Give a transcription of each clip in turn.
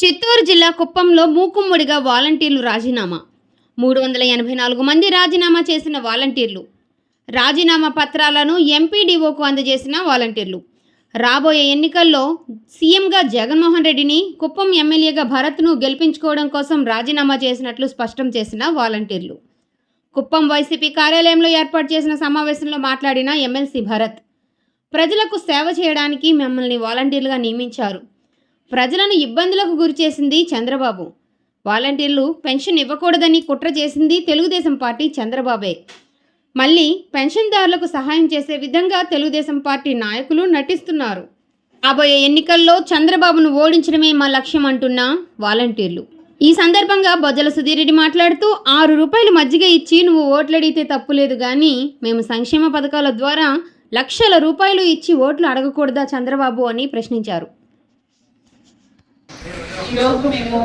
చిత్తూరు జిల్లా కుప్పంలో మూకుమ్మడిగా వాలంటీర్లు రాజీనామా. మూడు వందల ఎనభై నాలుగు మంది రాజీనామా చేసిన వాలంటీర్లు. రాజీనామా పత్రాలను ఎంపీడీఓకు అందజేసిన వాలంటీర్లు. రాబోయే ఎన్నికల్లో సీఎంగా జగన్మోహన్ రెడ్డిని కుప్పం ఎమ్మెల్యేగా భరత్ను గెలిపించుకోవడం కోసం రాజీనామా చేసినట్లు స్పష్టం చేసిన వాలంటీర్లు. కుప్పం వైసీపీ కార్యాలయంలో ఏర్పాటు చేసిన సమావేశంలో మాట్లాడిన ఎమ్మెల్సీ భరత్ ప్రజలకు సేవ చేయడానికి మిమ్మల్ని వాలంటీర్లుగా నియమించారు. ప్రజలను ఇబ్బందులకు గురిచేసింది చంద్రబాబు. వాలంటీర్లు పెన్షన్ ఇవ్వకూడదని కుట్ర చేసింది తెలుగుదేశం పార్టీ చంద్రబాబే. మళ్ళీ పెన్షన్దారులకు సహాయం చేసే విధంగా తెలుగుదేశం పార్టీ నాయకులు నటిస్తున్నారు. రాబోయే ఎన్నికల్లో చంద్రబాబును ఓడించడమే మా లక్ష్యం అంటున్న వాలంటీర్లు. ఈ సందర్భంగా బొజ్జల సుధీరెడ్డి మాట్లాడుతూ ఆరు రూపాయలు మజ్జిగ ఇచ్చి నువ్వు ఓట్లడిగితే తప్పులేదు కానీ మేము సంక్షేమ పథకాల ద్వారా లక్షల రూపాయలు ఇచ్చి ఓట్లు అడగకూడదా చంద్రబాబు అని ప్రశ్నించారు. ఈ రోజు మేము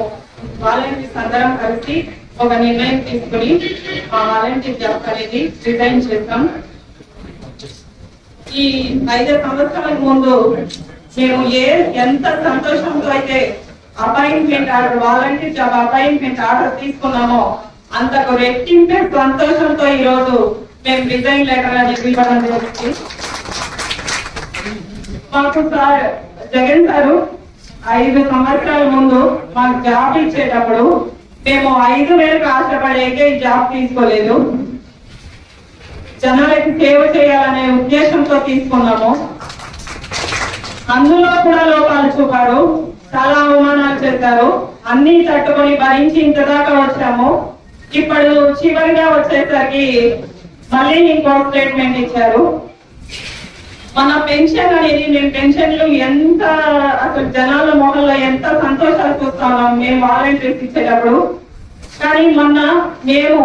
వాలంటీర్స్ అందరం కలిసి ఒక నిర్ణయం తీసుకుని ఆ వాలంటీర్ జాబ్ అనేది రిజైన్ చేస్తాం ఈ ఐదు సంవత్సరాల ముందు మేము ఏ ఎంత సంతోషంతో అయితే appointment order volunteer job appointment order తీసుకున్నామో అంతకు రెట్టింపే సంతోషంతో ఈ రోజు మేము రిజైన్ లెటర్ అనేది ఇవ్వడం జరిగింది. మాకు సార్ జగన్ సారు ఐదు సంవత్సరాల ముందు మాకు జాబ్ ఇచ్చేటప్పుడు మేము ఐదు వేలు కష్టపడేకే జాబ్ తీసుకోలేదు. జనాలకి సేవ చేయాలనే ఉద్దేశంతో తీసుకున్నాము. అందులో కూడా లోపాలు చూపాడు చాలా అవమానాలు చేశారు. అన్ని తట్టుకొని భరించి ఇంత దాకా వచ్చాము. ఇప్పుడు చివరిగా వచ్చేసరికి మళ్ళీ ఇంకో స్టేట్మెంట్ ఇచ్చారు. మన పెన్షన్ అనేది మేము పెన్షన్లు ఎంత అసలు జనాల మొహల్లో ఎంత సంతోషాలు చూస్తున్నాం మేము వాలంటీర్స్ ఇచ్చేటప్పుడు. కానీ మొన్న మేము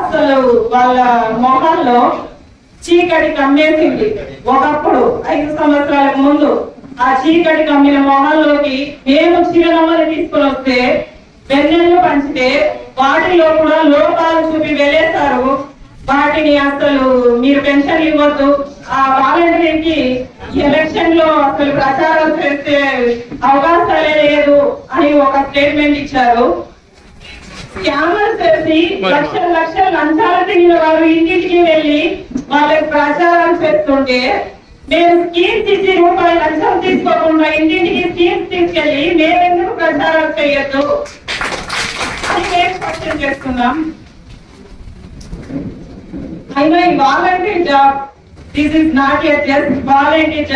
అసలు వాళ్ళ మొహల్లో చీకటి కమ్మేసింది. ఒకప్పుడు ఐదు సంవత్సరాల ముందు ఆ చీకటి కమ్మిన మొహల్లోకి మేము చిరునమ్మలు తీసుకుని వస్తే వెన్నెళ్ళు పంచితే వాటిలో కూడా లోపాలు చూపి వెళ్ళేస్తారు వాటిని అసలు మీరు పెన్షన్ ఇవ్వద్దు. ఆ వాలంటీర్కి ఎలక్షన్లో అసలు ప్రచారం చేసే అవకాశాలే లేదు అని ఒక స్టేట్మెంట్ ఇచ్చారు. స్కామర్ చేసి లక్షల లక్షల లంచాలు తిరిగిన వారు ఇంటింటికి వెళ్ళి వాళ్ళకి ప్రచారం చేస్తుంటే మేము స్కీమ్స్ ఇచ్చి రూపాయలు లంచం తీసుకోకుండా ఇంటింటికి స్కీమ్స్ తీసుకెళ్ళి మేమెందుకు ప్రచారం చేయొద్దు? అని మేము క్వశ్చన్ చేస్తున్నాం. I know in volunteer this is not a just volunteer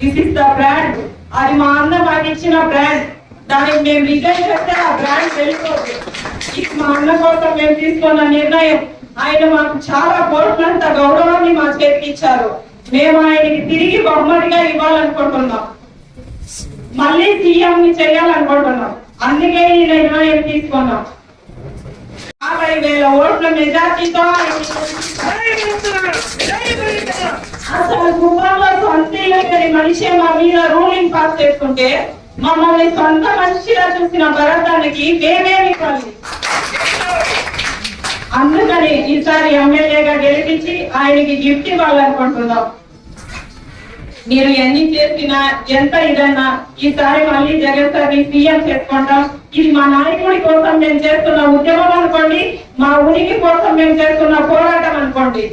this is the brand అది మా అన్న మాకు ఇచ్చిన బ్రాండ్ దానికి మేము రిజైన్ చేస్తే ఆ బ్రాండ్ వెళ్ళిపోతుంది. ఇది మా అన్న కోసం మేము తీసుకున్న నిర్ణయం. ఆయన మాకు చాలా కోట్లంత గౌరవాన్ని మా చేతికి ఇచ్చారు మేము ఆయనకి తిరిగి బహుమతిగా ఇవ్వాలనుకుంటున్నాం. మళ్ళీ సీఎం ని చేయాలనుకుంటున్నాం. అందుకే ఈ నిర్ణయం తీసుకున్నాం. యాభై వేల ఓట్ల మెజార్టీతో అసలు కుటుంబంలో సొంత లేని మనిషి మా మీద రూలింగ్ పాస్ చేసుకుంటే మమ్మల్ని సొంత మనిషిగా చూసిన భరతానికి మేమేమి ఇవ్వాలి? అందుకని ఈసారి ఎమ్మెల్యేగా గెలిపించి ఆయనకి గిఫ్ట్ ఇవ్వాలనుకుంటున్నాం. మీరు ఎన్ని చేసినా ఎంత ఇదన్నా ఈసారి మళ్ళీ జగన్ సార్ని సీఎం చేసుకుంటాం. ఇది మా నాయకుడి కోసం మేము చేస్తున్న ఉద్యమం అనుకోండి మా ఉనికి కోసం మేము చేస్తున్న పోరాటం అనుకోండి.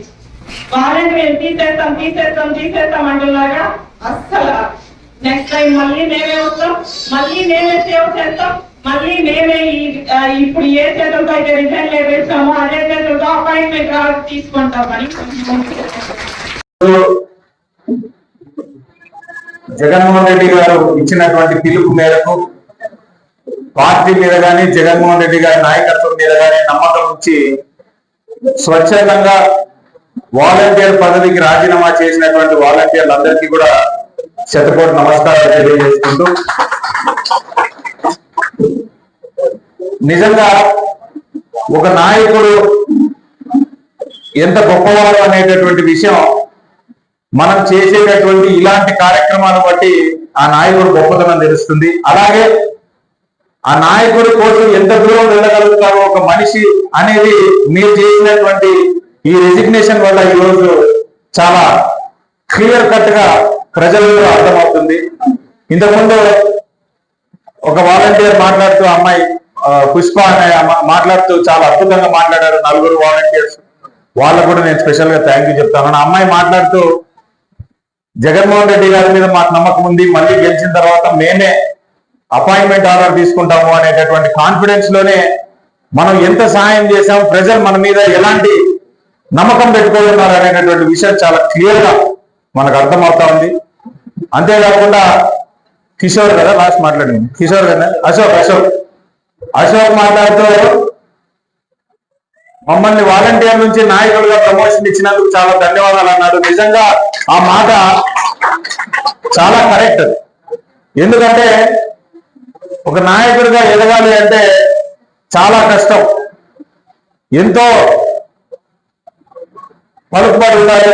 వారెంట్ మేము తీసేస్తాం తీసేస్తాం తీసేస్తాం అంటున్నాగా? అస్సలు నెక్స్ట్ టైం మళ్ళీ మేమే వస్తాం మళ్ళీ మేమే సేవ చేస్తాం మళ్ళీ మేమే ఇప్పుడు ఏ చేతులతో అయితే రిటర్న్ లెటర్ అదే చేతులతో అపాయింట్మెంట్ తీసుకుంటామని జగన్మోహన్ రెడ్డి గారు ఇచ్చినటువంటి పిలుపు మేరకు పార్టీ మీద కానీ జగన్మోహన్ రెడ్డి గారి నాయకత్వం మీద కానీ నమ్మకం ఉంచి స్వచ్ఛందంగా వాలంటీర్ పదవికి రాజీనామా చేసినటువంటి వాలంటీర్లందరికీ కూడా శతకోటి నమస్కారాలు తెలియజేసుకుంటూ నిజంగా ఒక నాయకుడు ఎంత గొప్పవాడు అనేటటువంటి విషయం మనం చేసేటటువంటి ఇలాంటి కార్యక్రమాలు బట్టి ఆ నాయకుడు గొప్పతనం తెలుస్తుంది. అలాగే ఆ నాయకుడి కోసం ఎంత దూరం వెళ్ళగలుగుతారో ఒక మనిషి అనేది మీరు చేసినటువంటి ఈ రెసిగ్నేషన్ వల్ల ఈరోజు చాలా క్లియర్ కట్గా ప్రజలకు అర్థమవుతుంది. ఇంతకుముందు ఒక వాలంటీర్ మాట్లాడుతూ అమ్మాయి పుష్ప అనే అమ్మ- మాట్లాడుతూ చాలా అద్భుతంగా మాట్లాడారు నలుగురు వాలంటీర్స్ వాళ్ళకు కూడా నేను స్పెషల్గా థ్యాంక్ యూ చెప్తాను. అమ్మాయి మాట్లాడుతూ జగన్మోహన్ రెడ్డి గారి మీద మాకు నమ్మకం ఉంది. మళ్ళీ గెలిచిన తర్వాత మేమే అపాయింట్మెంట్ ఆర్డర్ తీసుకుంటాము అనేటటువంటి కాన్ఫిడెన్స్లోనే మనం ఎంత సహాయం చేశాం ప్రజలు మన మీద ఎలాంటి నమ్మకం పెట్టుకోతున్నారు అనేటటువంటి విషయం చాలా క్లియర్గా మనకు అర్థమవుతా ఉంది. అంతేకాకుండా కిషోర్ కదా లాస్ట్ మాట్లాడింది కిషోర్ కదా అశోక్ అశోక్. అశోక్ మాట్లాడుతూ మమ్మల్ని వాలంటీర్ నుంచి నాయకులుగా ప్రమోషన్ ఇచ్చినందుకు చాలా ధన్యవాదాలు అన్నాడు. నిజంగా ఆ మాట చాలా కరెక్ట్. ఎందుకంటే ఒక నాయకుడిగా ఎదగాలి అంటే చాలా కష్టం. ఎంతో పలుకుబడి ఉండాలి.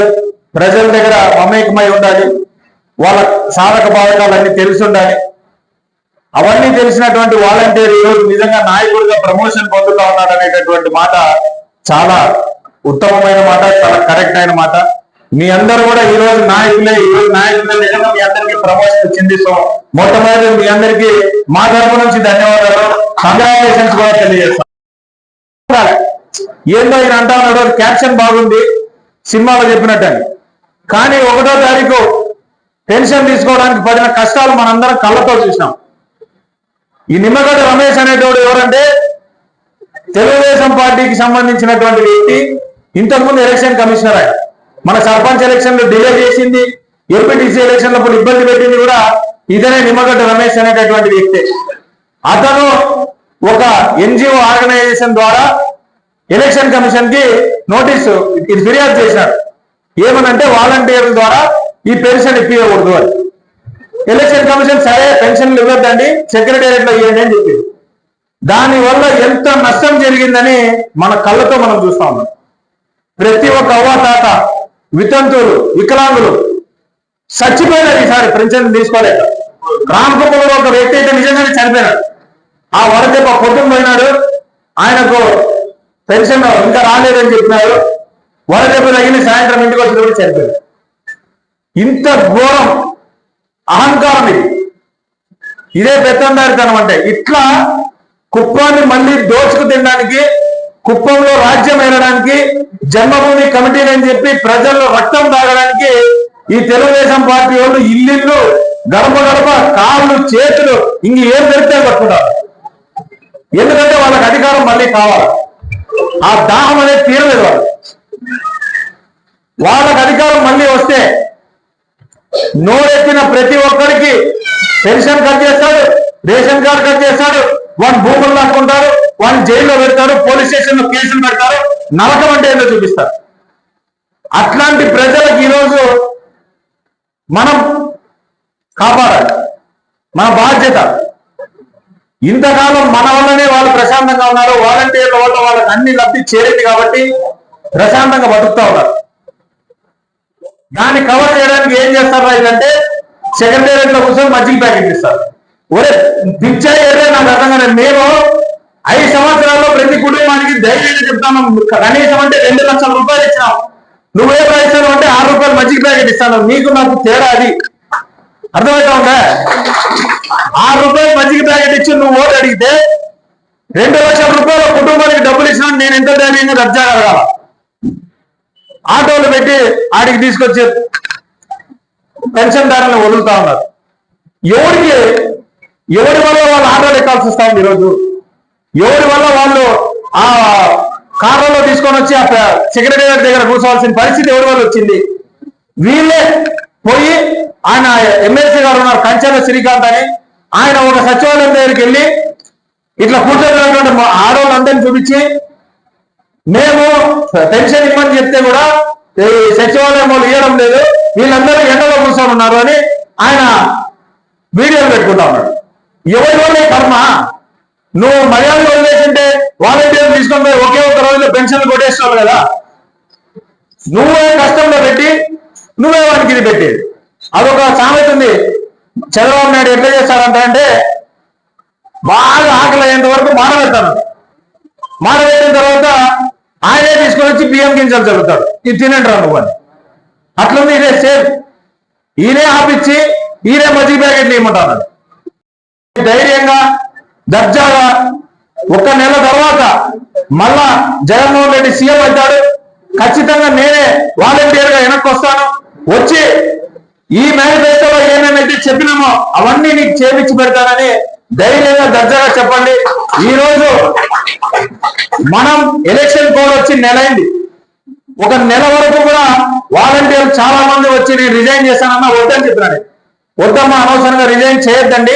ప్రజల దగ్గర మమేకమై ఉండాలి. వాళ్ళ సాధక బాధకాలన్నీ తెలిసి ఉండాలి. అవన్నీ తెలిసినటువంటి వాలంటీర్ ఈరోజు నిజంగా నాయకుడిగా ప్రమోషన్ పొందుతా ఉన్నాడు అనేటటువంటి మాట చాలా ఉత్తమమైన మాట చాలా కరెక్ట్ అయిన మాట. మీ అందరూ కూడా ఈ రోజు నాయకులే ఈ రోజు నాయకులే నిజంగా మీ అందరికీ ప్రమోషన్ వచ్చింది. సో మొట్టమొదటి మీ అందరికీ మా తరపు నుంచి ధన్యవాదాలు. కంగ్రాచులేషన్స్ కూడా తెలియజేస్తాం. ఏందో ఈయన అంటా ఉన్నాడు క్యాప్షన్ బాగుంది. సినిమాలో చెప్పినట్టని కానీ ఒకటో తారీఖు పెన్షన్ తీసుకోవడానికి పడిన కష్టాలు మనందరం కళ్ళతో చూసినాం. ఈ నిమ్మగడ్డ రమేష్ అనేటోడు ఎవరంటే తెలుగుదేశం పార్టీకి సంబంధించినటువంటి వ్యక్తి. ఇంతకుముందు ఎలక్షన్ కమిషనర్ ఆయన. మన సర్పంచ్ ఎలక్షన్లో డిలే చేసింది. ఎంపీటీసీ ఎలక్షన్లో ఇబ్బంది పెట్టింది కూడా ఇదనే నిమ్మగడ్డ రమేష్ అనేటటువంటి వ్యక్తి. అతను ఒక ఎన్జిఓ ఆర్గనైజేషన్ ద్వారా ఎలక్షన్ కమిషన్కి నోటీసు ఇది ఫిర్యాదు చేశారు. ఏమనంటే వాలంటీర్ల ద్వారా ఈ పెన్షన్ ఇప్పించకూడదు అని. ఎలక్షన్ కమిషన్ సరే పెన్షన్లు ఇవ్వద్దండి సెక్రటేరియట్లో ఇవ్వండి అని చెప్పింది దాని వల్ల ఎంత నష్టం జరిగిందని మన కళ్ళతో మనం చూస్తా ఉన్నాం. ప్రతి ఒక్క అవ్వ తాత వితంతువులు వికలాంగులు చచ్చిపోయినారు ఈసారి పెన్షన్ తీసుకోలేక. రామకుప్పంలో ఒక వ్యక్తి అయితే నిజంగానే చనిపోయినాడు. ఆ వరదెబ్బ పొద్దున పోయినాడు ఆయనకు పెన్షన్ ఇంకా రాలేదని చెప్పినారు. వరదెబ్బ తగిన సాయంత్రం ఇంటికి వచ్చిన కూడా చనిపోయారు. ఇంత ఘోరం అహంకారం ఇది. ఇదే పెత్తందారితనం అంటే ఇట్లా కుప్పాన్ని మళ్ళీ దోచుకు తినడానికి కుప్పంలో రాజ్యం ఏలడానికి జన్మభూమి కమిటీ అని చెప్పి ప్రజల్లో రక్తం తాగడానికి ఈ తెలుగుదేశం పార్టీ వాళ్ళు ఇల్లు గడప గడప కాళ్ళు చేతులు ఇంక ఏం పెడితే పట్టుకుంటారు. ఎందుకంటే వాళ్ళకి అధికారం మళ్ళీ కావాలి. ఆ దాహం అనేది తీరలేదు వాళ్ళు వాళ్ళకి అధికారం మళ్ళీ వస్తే నోరెత్తిన ప్రతి ఒక్కరికి పెన్షన్ కట్ చేస్తాడు రేషన్ కార్డు కట్ చేస్తాడు వాడిని భూములు లాక్కుంటారు వాడిని జైల్లో పెడతారు పోలీస్ స్టేషన్లో కేసులు పెడతారు నరకం అంటే ఏంటో చూపిస్తారు. అట్లాంటి ప్రజలకు ఈరోజు మనం కాపాడాలి. మన బాధ్యత. ఇంతకాలం మన వల్లనే వాళ్ళు ప్రశాంతంగా ఉన్నారు. వాలంటీర్ల వల్ల వాళ్ళకి అన్ని లబ్ధి చేరింది కాబట్టి ప్రశాంతంగా బతుకుతా ఉన్నారు. దాన్ని కవర్ చేయడానికి ఏం చేస్తారు అంటే సెక్రటేరియట్లో కూర్చొని మజ్జిగ ప్యాకెట్ ఇస్తారు. ఒరే పిచ్చా ఏదో నాకు అర్థం మేము ఐదు సంవత్సరాల్లో ప్రతి కుటుంబానికి ధైర్యంగా చెప్తాను కనీసం అంటే రెండు లక్షల రూపాయలు ఇచ్చినాం. నువ్వే పైసలు అంటే ఆరు రూపాయలు మజ్జిగ ప్యాకెట్ ఇస్తాను. నీకు నాకు తేడా అది. అర్థమవుతా ఉందా? ఆరు రూపాయలు మజ్జిగ ఇచ్చి నువ్వు ఓటు అడిగితే రెండు లక్షల రూపాయల కుటుంబానికి డబ్బులు ఇచ్చినా నేను ఎంత ధైర్యంగా దర్జా కలగాల ఆటోలు పెట్టి ఆడికి తీసుకొచ్చి పెన్షన్దారులను వదులుతా ఉన్నారు. ఎవరికి ఎవరి వల్ల వాళ్ళు ఆటోలు ఎక్కాల్సి వస్తా ఉంది ఈరోజు? ఎవరి వల్ల వాళ్ళు ఆ కార్లలో తీసుకొని వచ్చి ఆ సెక్రటేరియట్ దగ్గర కూర్చోవాల్సిన పరిస్థితి ఎవరి వల్ల వచ్చింది? వీళ్ళే పోయి ఆయన ఎమ్మెల్సీ గారు ఉన్నారు కంచెల శ్రీకాంత్ అని. ఆయన ఒక సచివాలయం దగ్గరికి వెళ్ళి ఇట్లా కూర్చోబెట్టినటువంటి మా ఆడవాళ్ళందరినీ చూపించి మేము పెన్షన్ ఇవ్వని చెప్తే కూడా ఈ సచివాలయం వాళ్ళు ఇవ్వడం లేదు వీళ్ళందరూ ఎండలో కూర్చొని ఉన్నారు అని ఆయన వీడియోలు పెట్టుకుంటా ఉన్నాడు. ఎవరి కర్మ? నువ్వు మర్యాద వదిలేసింటే వాలంటీర్లు తీసుకొని పోయి ఒకే ఒక రోజులో పెన్షన్లు కొట్టేస్తున్నావు కదా. నువ్వే కష్టంలో పెట్టి నువ్వే వానికి ఇది పెట్టేది. అదొక సామెత ఉంది. చంద్రబాబు నాయుడు ఎట్లా చేస్తారంట అంటే బాగా ఆకలి అయ్యేంత వరకు మాడబెడతాను మాడబెట్టిన తర్వాత ఆయనే తీసుకొని వచ్చి బియ్యం గింజలు చల్లుతాడు. ఇది తినండి రా నువ్వు అని. అట్లుంది ఇదే సేమ్. ఈయనే ఆపిచ్చి ఈయనే మజ్జిగ ప్యాకెట్లు ఇవ్వమంటారు ధైర్యంగా దర్జాగా ఒక నెల తర్వాత మళ్ళా జగన్మోహన్ రెడ్డి సీఎం అవుతాడు. ఖచ్చితంగా నేనే వాలంటీర్గా వెనక్కి వస్తాను. వచ్చి ఈ మేనిఫెస్టోలో ఏమేమైతే చెప్పినామో అవన్నీ నీకు చేపించి పెడతానని ధైర్యంగా దర్జాగా చెప్పండి. ఈ రోజు మనం ఎలక్షన్ కోడ్ వచ్చి నెలైంది ఒక నెల వరకు కూడా వాలంటీర్లు చాలా మంది వచ్చి నేను రిజైన్ చేశానన్నా వద్దని చెప్పినాడు వద్దమ్మా అనవసరంగా రిజైన్ చేయొద్దండి.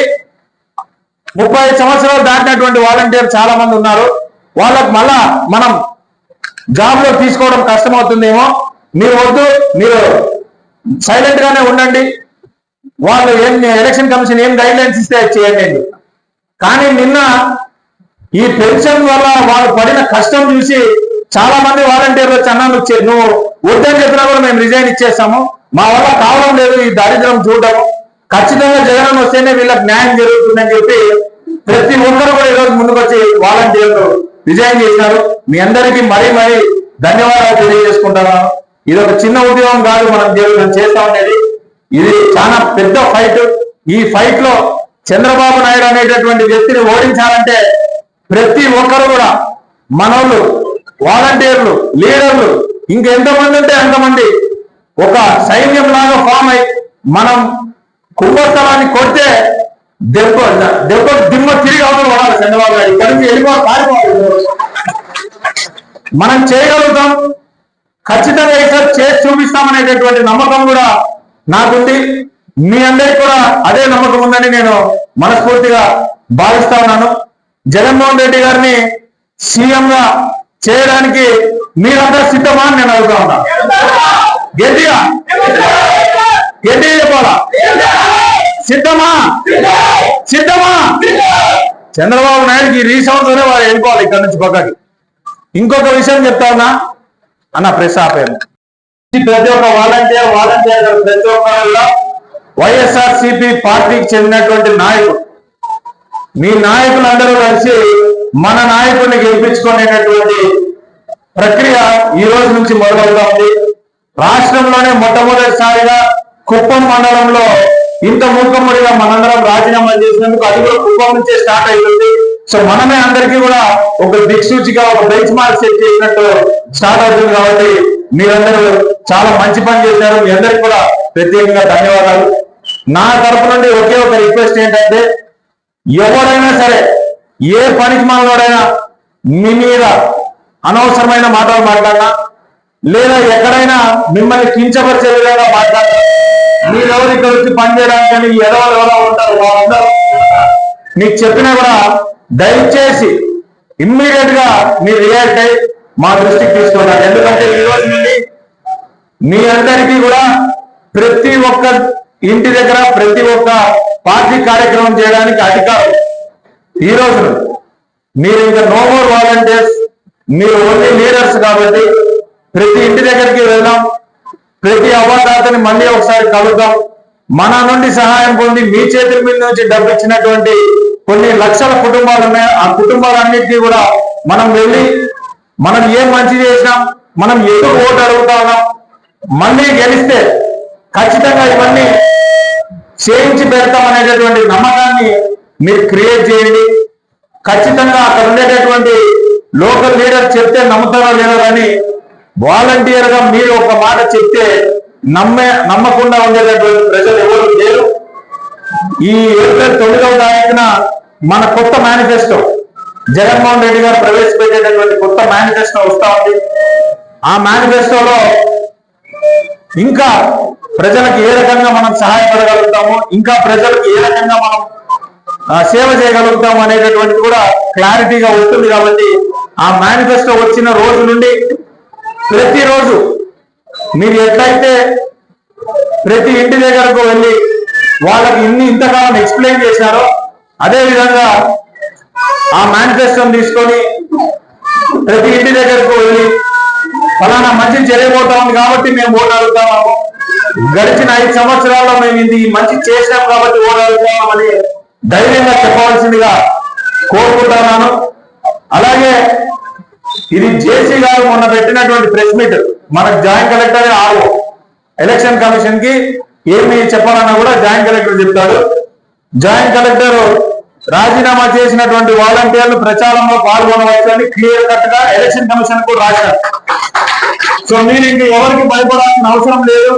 ముప్పై ఐదు సంవత్సరాలు దాటినటువంటి వాలంటీర్ చాలా మంది ఉన్నారు. వాళ్ళకు మళ్ళా మనం జాబ్లో తీసుకోవడం కష్టమవుతుందేమో. మీరు వద్దు మీరు సైలెంట్ గానే ఉండండి. వాళ్ళు ఏం ఎలక్షన్ కమిషన్ ఏం గైడ్ లైన్స్ ఇస్తే చేయండి కానీ నిన్న ఈ పెన్షన్ వల్ల వాళ్ళు పడిన కష్టం చూసి చాలా మంది వాలంటీర్లు వచ్చి అన్నా నువ్వు నువ్వు వద్దని చెప్పినా కూడా మేము రిజైన్ ఇచ్చేస్తాము. మా వల్ల కావడం లేదు ఈ దారిద్ర్యం చూడడం ఖచ్చితంగా జగన్ వస్తేనే వీళ్ళకి న్యాయం జరుగుతుందని చెప్పి ప్రతి ఒక్కరు కూడా ఈరోజు ముందుకొచ్చి వాలంటీర్లు రిజైన్ చేసినారు. మీ అందరికీ మరీ మరీ ధన్యవాదాలు తెలియజేసుకుంటున్నాను. ఇది ఒక చిన్న ఉద్యోగం కాదు మనం దేవుడు చేస్తా ఉండేది. ఇది చాలా పెద్ద ఫైట్ ఈ ఫైట్లో చంద్రబాబు నాయుడు అనేటటువంటి వ్యక్తిని ఓడించాలంటే ప్రతి ఒక్కరు కూడా మనోళ్ళు వాలంటీర్లు లీడర్లు ఇంకెంతమంది ఉంటే అంతమంది ఒక సైన్యం లాగా ఫామ్ అయి మనం కుంభస్థలాన్ని కొడితే దెబ్బ దెబ్బ దిమ్మ తిరిగి అవసరం పడాలి చంద్రబాబు నాయుడు ఇక్కడి నుంచి వెళ్ళిపోవాలి మనం చేయగలుగుతాం. ఖచ్చితంగా ఈసారి చేసి చూపిస్తామనేటటువంటి నమ్మకం కూడా నాకుంది. మీ అందరికి కూడా అదే నమ్మకం ఉందని నేను మనస్ఫూర్తిగా భావిస్తా ఉన్నాను. జగన్మోహన్ రెడ్డి గారిని సీఎం గా చేయడానికి మీరంతా సిద్ధమా అని నేను అడుగుతా ఉన్నా. గట్టిగా. గట్టిగా చెప్పాలా? సిద్ధమా? సిద్ధమా? చంద్రబాబు నాయుడుకి రీసౌండ్ తోనే వారు వెళ్ళిపోవాలి ఇక్కడ నుంచి పక్కకి. ఇంకొక విషయం చెప్తా ఉన్నా. అన్న ప్రెస్ ఆపాను ప్రతి ఒక్క వాలంటీర్ వాలంటీర్ ప్రతి ఒక్కరిలో వైఎస్ఆర్ సిపి పార్టీకి చెందినటువంటి నాయకుడు మీ నాయకులందరూ కలిసి మన నాయకుడిని గెలిపించుకునేటటువంటి ప్రక్రియ ఈ రోజు నుంచి మొదలవుతా ఉంది రాష్ట్రంలోనే మొట్టమొదటిసారిగా కుప్పం మండలంలో ఇంత మూకమ్మడిగా మనందరం రాజీనామా చేసినందుకు అది కూడా కుప్పం నుంచే స్టార్ట్ అయింది సో మనమే అందరికీ కూడా ఒక దిక్సూచిగా ఒక బెంచ్ మార్క్ సెట్ చేసినట్టు స్టార్ట్ అవుతుంది కాబట్టి మీరందరూ చాలా మంచి పని చేశారు. మీ అందరికి కూడా ప్రత్యేకంగా ధన్యవాదాలు. నా తరపు నుండి ఒకే ఒక రిక్వెస్ట్ ఏంటంటే ఎవరైనా సరే ఏ పనికి మనలోడైనా మీ మీద అనవసరమైన మాటలు మాట్లాడినా లేదా ఎక్కడైనా మిమ్మల్ని కించపరిచే విధంగా మాట్లాడినా మీరెవరు ఇక్కడ వచ్చి పనిచేయడానికి ఎడవలు ఎవరో ఉంటారు వాళ్ళందరూ మీకు చెప్పినా కూడా దయచేసి ఇమ్మీడియట్గా మీరు రియాక్ట్ అయ్యి మా దృష్టికి తీసుకున్నారు ఎందుకంటే ఈ రోజు నుండి మీ అందరికీ కూడా ప్రతి ఒక్క ఇంటి దగ్గర ప్రతి ఒక్క పార్టీ కార్యక్రమం చేయడానికి అధికారం ఈ రోజు మీరు ఇంకా నో మోర్ వాలంటీర్స్ మీరు ఓన్లీ లీడర్స్ కాబట్టి ప్రతి ఇంటి దగ్గరికి వెళ్దాం. ప్రతి అవాతాతని మళ్ళీ ఒకసారి కలుద్దాం. మన నుండి సహాయం పొంది మీ చేతుల మీద నుంచి డబ్బు ఇచ్చినటువంటి కొన్ని లక్షల కుటుంబాలు ఉన్నాయి. ఆ కుటుంబాలన్నిటికీ కూడా మనం వెళ్ళి మనం ఏం మంచి చేసినాం మనం ఏదో ఓటు అడుగుతా ఉన్నాం? మళ్ళీ గెలిస్తే ఖచ్చితంగా ఇవన్నీ చేయించి పెడతాం అనేటటువంటి నమ్మకాన్ని మీరు క్రియేట్ చేయండి. ఖచ్చితంగా అక్కడ ఉండేటటువంటి లోకల్ లీడర్ చెప్తే నమ్ముతారో లేదో కానీ వాలంటీర్గా మీరు ఒక మాట చెప్తే నమ్మే నమ్మకుండా ఉండేటటువంటి ప్రజలు ఎవరు లేరు. ఈ ఏప్రిల్ తొమ్మిదవ తారీఖున మన కొత్త మేనిఫెస్టో జగన్మోహన్ రెడ్డి గారు ప్రవేశపెట్టేటటువంటి కొత్త మేనిఫెస్టో వస్తా ఉంది. ఆ మేనిఫెస్టోలో ఇంకా ప్రజలకు ఏ రకంగా మనం సహాయపడగలుగుతాము ఇంకా ప్రజలకు ఏ రకంగా మనం సేవ చేయగలుగుతాము అనేటటువంటిది కూడా క్లారిటీగా వస్తుంది కాబట్టి ఆ మేనిఫెస్టో వచ్చిన రోజు నుండి ప్రతిరోజు మీరు ఎట్లయితే ప్రతి ఇంటి దగ్గరకు వెళ్ళి వాళ్ళకి ఇన్ని ఇంతకాలం ఎక్స్ప్లెయిన్ చేశారో అదే విధంగా ఆ మేనిఫెస్టోని తీసుకొని ప్రతి ఇంటి దగ్గరకు వెళ్ళి ఫలానా మంచి జరిగిపోతా ఉంది కాబట్టి మేము ఓటు గడిచిన ఐదు సంవత్సరాల్లో మేము ఇది మంచి చేసినాం కాబట్టి ఓటు ధైర్యంగా చెప్పవలసిందిగా కోరుకుంటున్నాను. అలాగే ఇది జేసీ గారు మొన్న పెట్టినటువంటి ప్రెస్ మీట్. మనకు జాయింట్ కలెక్టర్ ఆర్ఓ ఎలక్షన్ కమిషన్కి ఏమి చెప్పాలన్నా కూడా జాయింట్ కలెక్టర్ చెప్తాడు. జాయింట్ కలెక్టర్ రాజీనామా చేసినటువంటి వాలంటీర్లు ప్రచారంలో పాల్గొనవచ్చని క్లియర్ కట్గా ఎలక్షన్ కమిషన్ కూడా రాశారు. సో మీరు ఇంక ఎవరికి భయపడాల్సిన అవసరం లేదు.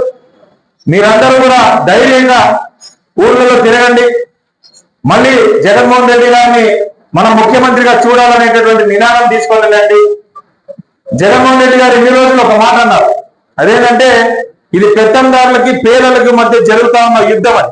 మీరందరూ కూడా ధైర్యంగా ఊర్లలో తిరగండి. మళ్ళీ జగన్మోహన్ రెడ్డి గారిని మనం ముఖ్యమంత్రిగా చూడాలనేటటువంటి నినాదం తీసుకోవాలండి జగన్మోహన్ రెడ్డి గారు ఇన్ని రోజులు ఒక మాట అన్నారు? అదేంటంటే ఇది పెత్తందారులకి పేదలకి మధ్య జరుగుతా ఉన్న యుద్ధం అని